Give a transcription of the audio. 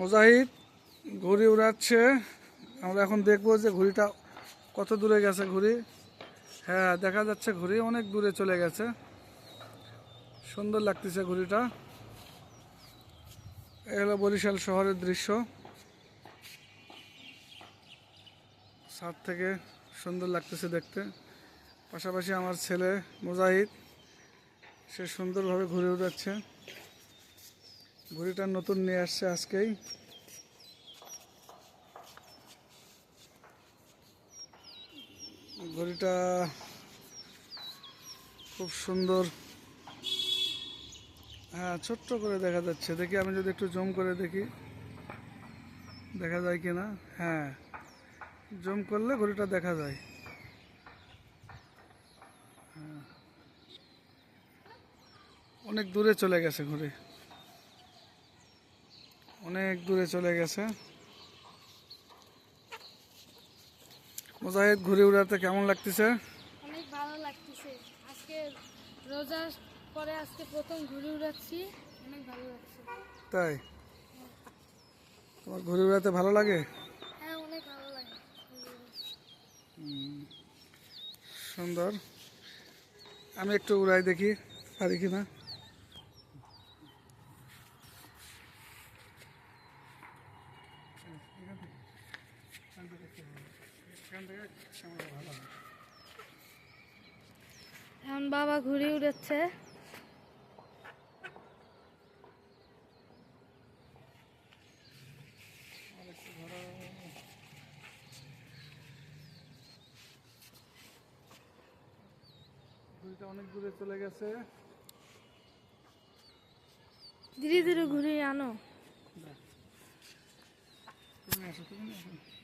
মুজাহিদ, ঘুড়ি উড়াচ্ছে। আমরা এখন দেখব যে ঘুড়িটা কত দূরে গেছে ঘুড়ি। হ্যাঁ দেখা যাচ্ছে ঘুড়ি অনেক দূরে চলে গেছে। সুন্দর লাগতেছে ঘুড়িটা। এ হলো বরিশাল শহরের দৃশ্য। ছাদ থেকে সুন্দর লাগতেছে দেখতে। পাশাপাশি আমার ছেলে মুজাহিদ, সে সুন্দরভাবে ঘুরে উড়াচ্ছে। ঘুড়িটা নতুন নিয়ে আসছে আজকেই। ঘড়িটা খুব সুন্দর। হ্যাঁ ছোট্ট করে দেখা যাচ্ছে। দেখি, আমি যদি একটু জুম করে দেখি। দেখা যায় কি না? হ্যাঁ জুম করলে ঘড়িটা দেখা যায়। হ্যাঁ। অনেক দূরে চলে গেছে ঘড়ি। অনেক দূরে চলে গেছে। মুজাহিদ ঘুরে উড়াতে কেমন লাগতেছে? অনেক ভালো লাগতেছে। আজকে রোজার পরে আজকে প্রথম ঘুরে উড়াচ্ছি অনেক ভালো লাগছে। তাই? তোমার ঘুরে উড়াতে ভালো লাগে? হ্যাঁ অনেক ভালো লাগে। সুন্দর। আমি একটু উড়াই দেখি পারি কি এখন বাবা ঘুরে উড়াচ্ছে অনেক দূরে চলে গেছে। ধীরে ধীরে ঘুরে আনো। Thank you.